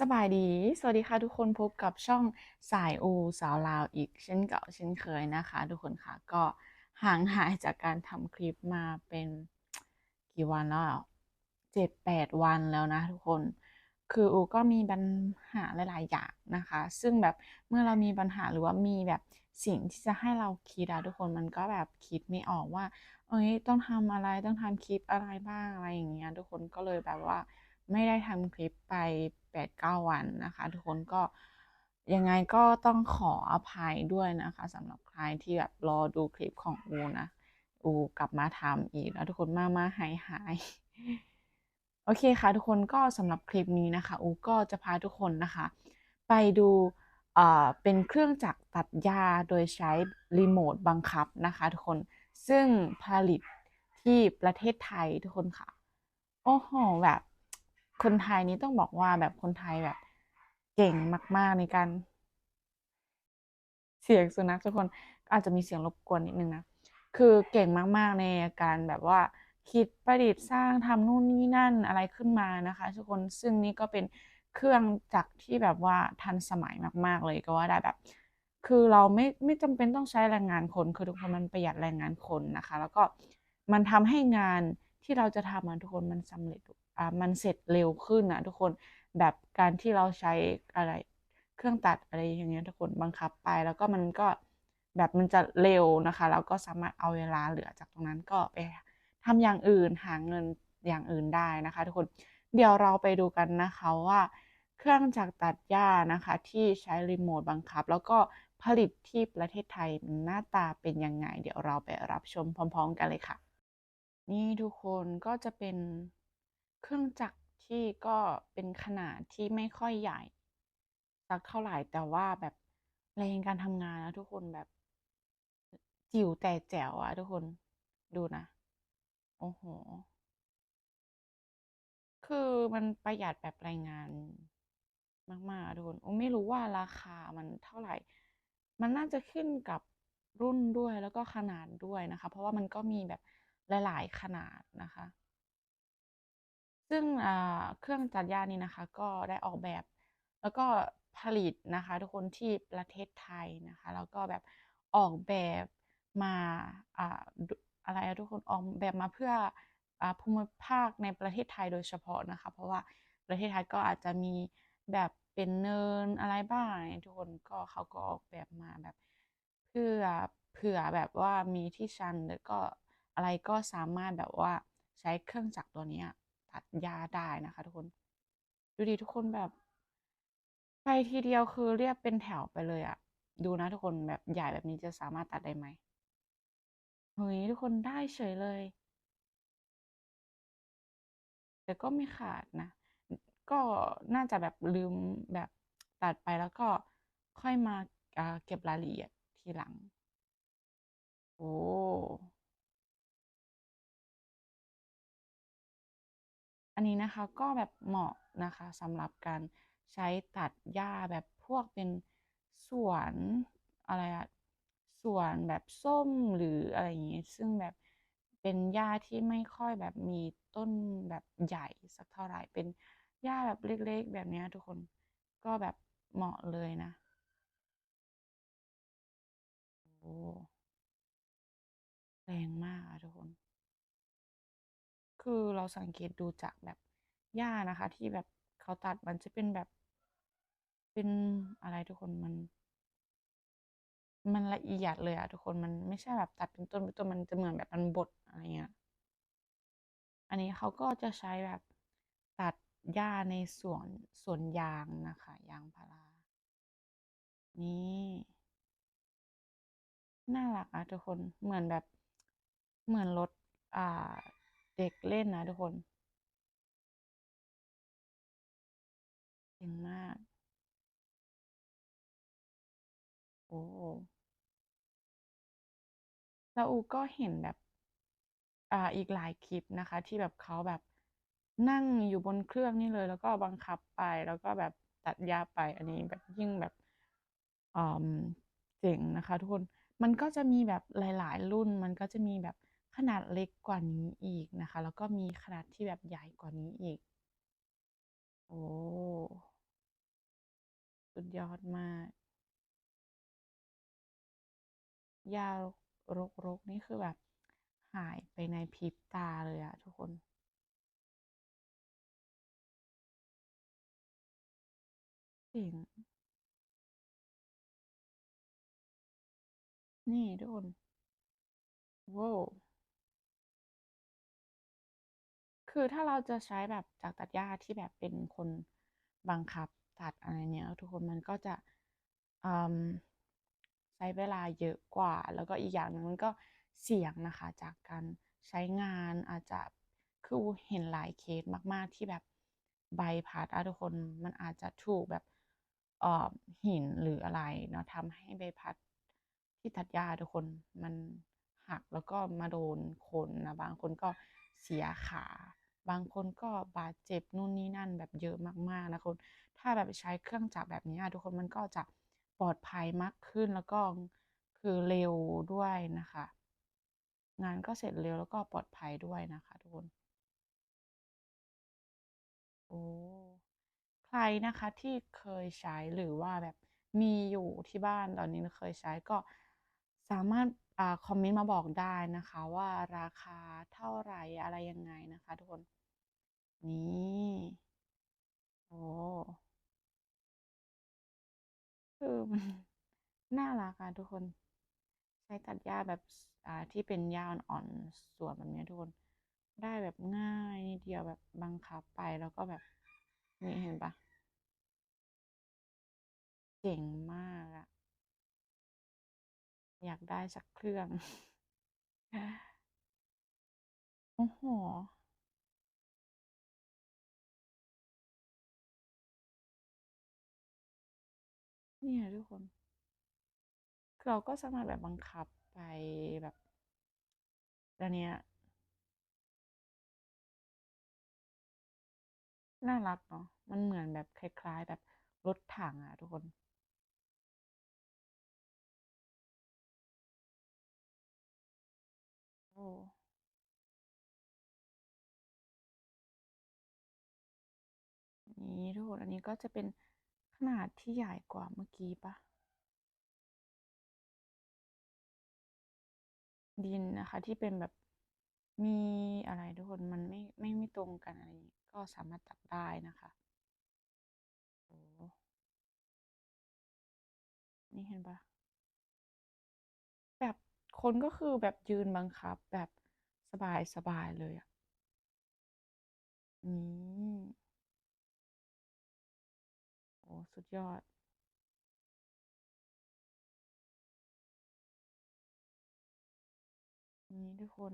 สบายดี สวัสดีค่ะทุกคนพบกับช่องสายอูสาวลาวอีกเช่นเก่าเช่นเคยนะคะ ทุกคนค่ะก็ห่างหายจากการทำคลิปมาเป็นกี่วันแล้วเจ็ดแปดวันแล้วนะทุกคน คืออูก็มีปัญหาหลาย ๆ อย่างนะคะ ซึ่งแบบเมื่อเรามีปัญหาหรือว่ามีแบบสิ่งที่จะให้เราคิดอะทุกคนมันก็แบบคิดไม่ออกว่า เอ้ยต้องทำอะไรต้องทำคลิปอะไรบ้างอะไรอย่างเงี้ยทุกคนก็เลยแบบว่า ไม่ได้ทำคลิปไปแปดเก้าวันนะคะ ทุกคนก็ยังไงก็ต้องขออภัยด้วยนะคะสำหรับใครที่แบบรอดูคลิปของอูนะ อูกลับมาทำอีกแล้วทุกคนมามาหายหายโอเคค่ะ ทุกคนก็สำหรับคลิปนี้นะคะอูก็จะพาทุกคนนะคะ ไปดูเอ่อเป็นเครื่องจักรตัดหญ้าโดยใช้รีโมทบังคับนะคะทุกคนซึ่งผลิตที่ประเทศไทยทุกคนค่ะ โอ้โหแบบ คนไทยนี้ต้องบอกว่าแบบคนไทยแบบ เก่งมาก ๆ ในการ เสียงสุนัขทุกคนอาจจะมีเสียงรบกวนนิดนึงนะคือเก่งมาก ๆ ในการแบบว่า คิดประดิษฐ์สร้างทำนู่นนี่นั่นอะไรขึ้นมานะคะ ทุกคนซึ่งนี่ก็เป็นเครื่องจักรที่แบบว่าทันสมัยมาก ๆ เลยก็ว่าได้แบบ คือเราไม่ไม่จำเป็นต้องใช้แรงงานคน คือทุกคนมันประหยัดแรงงานคนนะคะ แล้วก็มันทำให้งานที่เราจะทำอะทุกคนมันสำเร็จ อ่ามันเสร็จเร็วขึ้นนะทุกคนแบบการที่เราใช้อะไรเครื่องตัดอะไรอย่างเงี้ยทุกคนบังคับไปแล้วก็มันก็แบบมันจะเร็วนะคะแล้วก็สามารถเอาเวลาเหลือจากตรงนั้นก็ไปทำอย่างอื่นหาเงินอย่างอื่นได้นะคะ ทุกคนเดี๋ยวเราไปดูกันนะคะว่าเครื่องจักรตัดหญ้านะคะ ที่ใช้รีโมทบังคับ แล้วก็ผลิตที่ประเทศไทยหน้าตาเป็นยังไง เดี๋ยวเราไปรับชมพร้อม ๆ กันเลยค่ะ นี่ทุกคนก็จะเป็น เครื่องจักรที่ก็เป็นขนาดที่ไม่ค่อยใหญ่ สักเท่าไหร่แต่ว่าแบบแรงการทำงานนะทุกคนแบบ จิ๋วแต่แจ๋วอะทุกคนดูนะ โอ้โห คือมันประหยัดแบบแรงงานมากๆทุกคนโอ้ไม่รู้ว่าราคามันเท่าไหร่ มันน่าจะขึ้นกับรุ่นด้วยแล้วก็ขนาดด้วยนะคะ เพราะว่ามันก็มีแบบหลาย ๆ ขนาดนะคะ ซึ่งเครื่องตัดหญ้านี้นะคะ ก็ได้ออกแบบ แล้วก็ผลิตนะคะ ทุกคนที่ประเทศไทยนะคะ แล้วก็แบบออกแบบมาอ่าดุอะไรทุกคนออกแบบมาเพื่ออภูมิภาคในประเทศไทยโดยเฉพาะนะคะ เพราะว่าประเทศไทยก็อาจจะมีแบบเป็นเนินอะไรบ้างทุกคนก็เขาก็ออกแบบมาแบบ เพื่อเผื่อแบบว่ามีที่ชันแล้วก็อะไรก็สามารถแบบว่าใช้เครื่องจักรตัวนี้ ตัดหญ้าได้นะคะ ทุกคน ดูดิทุกคนแบบไปทีเดียวคือเรียบเป็นแถวไปเลยอะดูนะทุกคนแบบใหญ่แบบนี้จะสามารถตัดได้ไหมเฮ้ยทุกคนได้เฉยเลย แต่ก็ไม่ขาดนะ ก็น่าจะแบบลืมแบบตัดไปแล้วก็ค่อยมาอ่าเก็บรายละเอียดทีหลัง โอ้ อันนี้นะคะก็แบบเหมาะนะคะสำหรับการใช้ตัดหญ้าแบบพวกเป็นสวนอะไรอะสวนแบบส้มหรืออะไรอย่างงี้ ซึ่งแบบเป็นหญ้าที่ไม่ค่อยแบบมีต้นแบบใหญ่สักเท่าไหร่เป็นหญ้าแบบเล็กๆ แบบนี้ทุกคนก็แบบเหมาะเลยนะโอ้แรงมากอะทุกคน คือเราสังเกตดูจากแบบหญ้านะคะ ที่แบบเขาตัดมันจะเป็นแบบ เป็นอะไรทุกคนมัน มันละเอียดเลยอะทุกคนมันไม่ใช่แบบตัดเป็นต้นเป็นต้นมันจะเหมือนแบบมันบดอะไรเงี้ยอันนี้เขาก็จะใช้แบบตัดหญ้าในสวนสวนยางนะคะยางพารา นี่น่ารักอะทุกคนเหมือนแบบเหมือนรถอ่า เด็กเล่นนะทุกคนเก่งมาก โอ้แล้วอูก็เห็นแบบอ่าอีกหลายคลิปนะคะ ที่แบบเขาแบบนั่งอยู่บนเครื่องนี่เลย แล้วก็บังคับไปแล้วก็แบบตัดหญ้าไปอันนี้แบบยิ่งแบบอ่าเจ๋งนะคะ ทุกคนมันก็จะมีแบบหลาย ๆ รุ่นมันก็จะมีแบบ ขนาดเล็กกว่านี้อีกนะคะ แล้วก็มีขนาดที่แบบใหญ่กว่านี้อีก โอ้ยอดมากยารกๆนี่คือแบบหายไปในพริบตาเลยอะทุกคนเจ๋งนี่ทุกคนว้าว คือถ้าเราจะใช้แบบจากตัดหญ้าที่แบบเป็นคนบังคับตัดอะไรเนี้ยทุกคนมันก็จะใช้เวลาเยอะกว่า แล้วก็อีกอย่างหนึ่งมันก็เสี่ยงนะคะ จากการใช้งานอาจจะคือเห็นหลายเคสมาก ๆ ที่แบบใบพัดอะทุกคนมันอาจจะถูกแบบเอ่อหินหรืออะไรเนาะทำให้ใบพัดที่ตัดหญ้าทุกคนมันหักแล้วก็มาโดนคนนะบางคนก็เสียขา บางคนก็บาดเจ็บนู่นนี่นั่นแบบเยอะมากๆนะคุณถ้าแบบใช้เครื่องจักรแบบนี้ทุกคนมันก็จะปลอดภัยมากขึ้นแล้วก็คือเร็วด้วยนะคะ งานก็เสร็จเร็วแล้วก็ปลอดภัยด้วยนะคะทุกคนโอ้ใครนะคะที่เคยใช้หรือว่าแบบมีอยู่ที่บ้านตอนนี้เคยใช้ก็สามารถอคอมเมนต์มาบอกได้นะคะ ว่าราคาเท่าไหร่อะไรยังไงนะคะทุกคน นี่โอ้คือมันน่ารักอะทุกคน ใช้ตัดหญ้าแบบอ่าที่เป็นหญ้าอ่อนๆสวนแบบนี้ทุกคน ได้แบบง่ายนิดเดียวแบบบังคับไปแล้วก็แบบนี่เห็นปะเจ๋งมากอะอยากได้สักเครื่อง โอ้โห เนี่ยทุกคน เราก็สามารถแบบบังคับไปแบบอันเนี้ยน่ารักเนาะ มันเหมือนแบบคล้ายๆ แบบรถถังอะทุกคน โอ้ นี่ทุกคน อันนี้ก็จะเป็น นาดที่ใหญ่กว่าเมื่อกี้ปะดินนะคะ ที่เป็นแบบมีอะไรทุกคนมันไม่ไม่ไม่ตรงกันอะไรอย่างนี้ก็สามารถตัดได้นะคะโอ้นี่เห็นปะแบบคนก็คือแบบยืนบังคับแบบสบายสบายเลยอะ อืม โอ้ สุดยอดนี่ทุกคน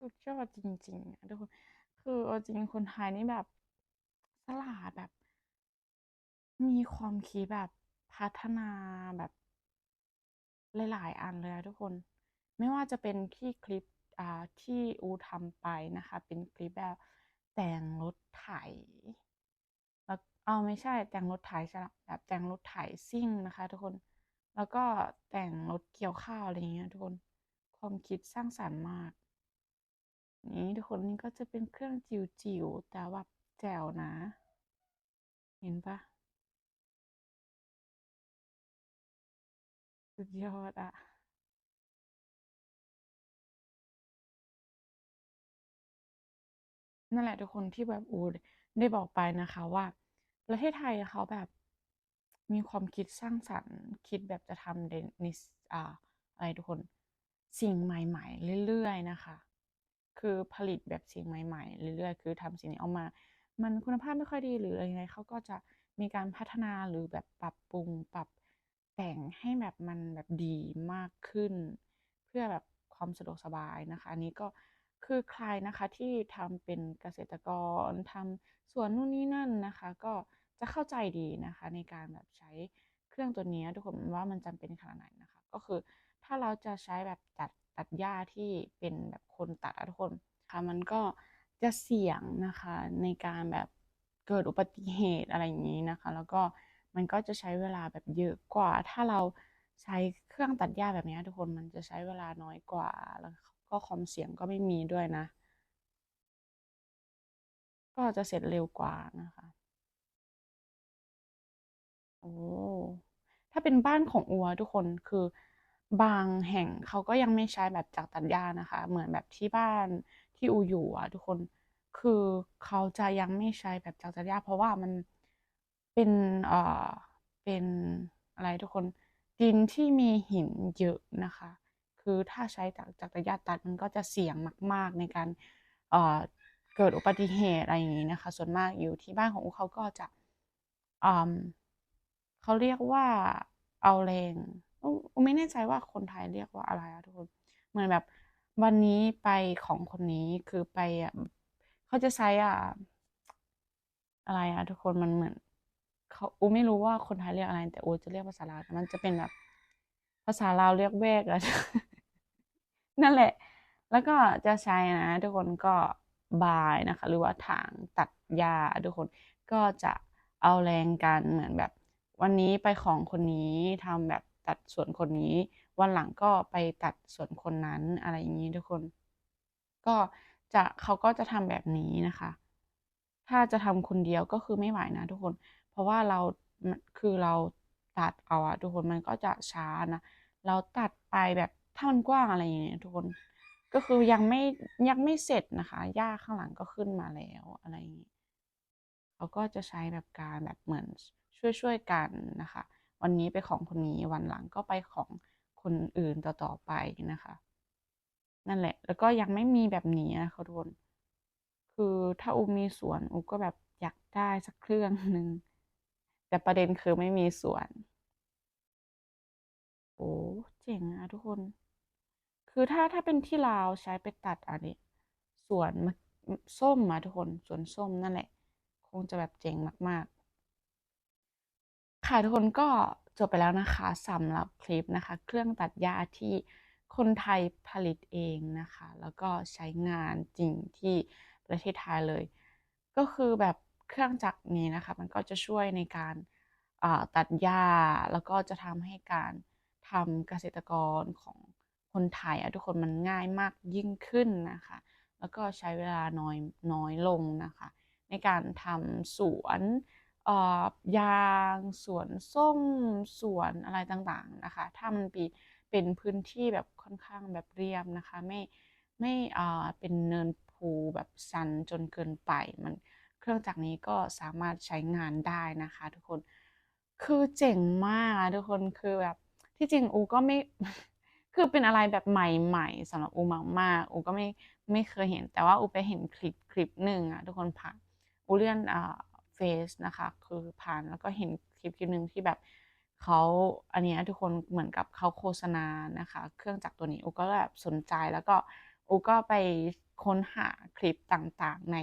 สุดยอดจริงๆอะทุกคน คือเอาจริงคนไทยนี่แบบฉลาดแบบ มีความคิดแบบพัฒนาแบบหลายๆอันเลยอะทุกคน ไม่ว่าจะเป็นที่คลิปที่อูทำไปนะคะ เป็นคลิปแบบแต่งรถไถแล้วเอไม่ใช่แต่งรถไถใช่ละแบบแต่งรถไถซิ่งนะคะ ทุกคนแล้วก็แต่งรถเกี่ยวข้าวอะไรอย่างเงี้ยทุกคนความคิดสร้างสรรค์มาก นี่ทุกคนนี่ก็จะเป็นเครื่องจิ๋วๆแต่ว่าแจ๋วนะ เห็นปะสุดยอดอะ นั่นแหละทุกคนที่แบบอูได้บอกไปนะคะว่า ประเทศไทยเขาแบบมีความคิดสร้างสรรค์ คิดแบบจะทำในอ่าอะไรทุกคนสิ่งใหม่ๆ เรื่อยๆนะคะ คือผลิตแบบสิ่งใหม่ๆ เรื่อยๆ คือทำสิ่งนี้ออกมา มันคุณภาพไม่ค่อยดีหรืออะไรไงเขาก็จะมีการพัฒนาหรือแบบปรับปรุงปรับแต่งให้แบบมันแบบดีมากขึ้น เพื่อแบบความสะดวกสบายนะคะ อันนี้ก็ คือใครนะคะที่ทำเป็นเกษตรกรทำสวนนู่นนี่นั่นนะคะ ก็จะเข้าใจดีนะคะในการแบบใช้เครื่องตัวนี้ทุกคนว่ามันจำเป็นขนาดไหนนะคะ ก็คือถ้าเราจะใช้แบบตัดตัดหญ้าที่เป็นแบบคนตัดทุกคนค่ะมันก็จะเสี่ยงนะคะในการแบบเกิดอุบัติเหตุอะไรอย่างนี้นะคะ แล้วก็มันก็จะใช้เวลาแบบเยอะกว่า ถ้าเราใช้เครื่องตัดหญ้าแบบนี้ทุกคนมันจะใช้เวลาน้อยกว่าแล้ว ก็คอมเสียงก็ไม่มีด้วยนะ ก็จะเสร็จเร็วกว่านะคะ โอ้ ถ้าเป็นบ้านของอัวทุกคนคือบางแห่งเขาก็ยังไม่ใช้แบบจักตัดหญ้านะคะ เหมือนแบบที่บ้านที่อูอยู่อะทุกคนคือเขาจะยังไม่ใช้แบบจักตัดหญ้าเพราะว่ามันเป็นเอ่อเป็นอะไรทุกคนดินที่มีหินเยอะนะคะ คือถ้าใช้จากจักรตัดหญ้าตัดมันก็จะเสี่ยงมาก ๆ ในการเเกิดอุบัติเหตุอะไรอย่างนี้นะคะ ส่วนมากอยู่ที่บ้านของเขาก็จะเขาเรียกว่าเอาแรงอู้ไม่แน่ใจว่าคนไทยเรียกว่าอะไรอะทุกคนเหมือนแบบวันนี้ไปของคนนี้คือไปอะเขาจะใช้อะอะไรอะทุกคนมันเหมือนเขาอูไม่รู้ว่าคนไทยเรียกอะไร แต่อูจะเรียกภาษาลาวมันจะเป็นแบบภาษาลาวเรียกแวกอะ นั่นแหละ แล้วก็จะใช้นะ ทุกคนก็บายนะคะ หรือว่าถางตัดหญ้าทุกคนก็จะเอาแรงกันเหมือนแบบ วันนี้ไปของคนนี้ทำแบบตัดส่วนคนนี้ วันหลังก็ไปตัดส่วนคนนั้นอะไรอย่างนี้ทุกคน ก็จะเขาก็จะทำแบบนี้นะคะ ถ้าจะทำคนเดียวก็คือไม่ไหวนะทุกคน เพราะว่าเราคือเราตัดเอาอะทุกคนมันก็จะช้านะ เราตัดไปแบบ ถ้ามันกว้างอะไรอย่างเงี้ยทุกคนก็คือยังไม่ยังไม่เสร็จนะคะหญ้าข้างหลังก็ขึ้นมาแล้วอะไรอย่างนี้เขาก็จะใช้แบบการแบบเหมือนช่วยๆกันนะคะ วันนี้ไปของคนนี้วันหลังก็ไปของคนอื่นต่อๆไปนะคะ นั่นแหละ แล้วก็ยังไม่มีแบบนี้นะคะทุกคน คือถ้าอูมีสวนอูก็แบบอยากได้สักเครื่องหนึ่งแต่ประเด็นคือไม่มีสวน โอ้เจ๋งอะทุกคน คือถ้าถ้าเป็นที่ลาวใช้ไปตัดอันนี้สวนมะส้มมาทุกคนสวนส้มนั่นแหละ คงจะแบบเจ๋งมากๆ ค่ะทุกคนก็จบไปแล้วนะคะสำหรับคลิปนะคะ เครื่องตัดหญ้าที่คนไทยผลิตเองนะคะ แล้วก็ใช้งานจริงที่ประเทศไทยเลย ก็คือแบบเครื่องจักรนี้นะคะ มันก็จะช่วยในการตัดหญ้าแล้วก็จะทำให้การ ทำเกษตรกรของคนไทยอะทุกคนมันง่ายมากยิ่งขึ้นนะคะ แล้วก็ใช้เวลาน้อยน้อยลงนะคะ ในการทำสวนยางสวนส้มสวนอะไรต่างๆนะคะถ้ามันปีเป็นพื้นที่แบบค่อนข้างแบบเรียบนะคะ ไม่ไม่อ่าเป็นเนินภูแบบชันจนเกินไปมันเครื่องจักรนี้ก็สามารถใช้งานได้นะคะ ทุกคนคือเจ๋งมากทุกคนคือแบบ ที่จริงอูก็ไม่ คือเป็นอะไรแบบใหม่ๆสำหรับอูมากๆอูก็ไม่ไม่เคยเห็น แต่ว่าอูไปเห็นคลิปคลิปหนึ่งอะทุกคนผ่านอูเลื่อนอ่าเฟซนะคะ คือผ่านแล้วก็เห็นคลิปคลิปหนึ่งที่แบบเขาอันนี้ทุกคนเหมือนกับเขาโฆษณานะคะ เครื่องจักรตัวนี้อูก็แบบสนใจแล้วก็อูก็ไปค้นหาคลิปต่างๆใน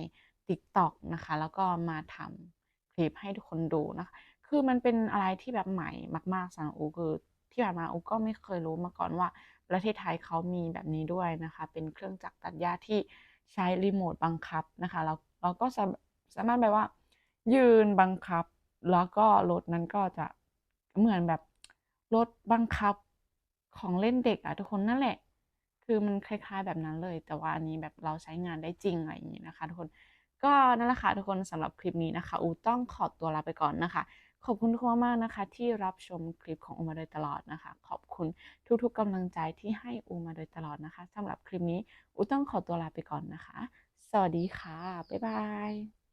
TikTok นะคะ แล้วก็มาทำคลิปให้ทุกคนดูนะคะ คือมันเป็นอะไรที่แบบใหม่มากๆสำหรับอูคือ ที่ผ่านมาอูก็ไม่เคยรู้มาก่อนว่า ประเทศไทยเขามีแบบนี้ด้วยนะคะ เป็นเครื่องจักรตัดหญ้าที่ใช้รีโมทบังคับนะคะเราเราก็สามารถแบบว่า ยืนบังคับ แล้วก็รถนั้นก็จะเหมือนแบบรถบังคับของเล่นเด็กอะทุกคนนั่นแหละ คือมันคล้าย ๆ แบบนั้นเลย แต่ว่าอันนี้แบบเราใช้งานได้จริงอะไรอย่างนี้นะคะ ทุกคนก็นั่นแหละค่ะทุกคนสำหรับคลิปนี้นะคะ อูต้องขอตัวลาไปก่อนนะคะ ขอบคุณทุกคนมากนะคะ ที่รับชมคลิปของอูมาโดยตลอดนะคะ ขอบคุณทุกๆกำลังใจที่ให้อูมาโดยตลอดนะคะสำหรับคลิปนี้อูต้องขอตัวลาไปก่อนนะคะ สวัสดีค่ะ บ๊ายบาย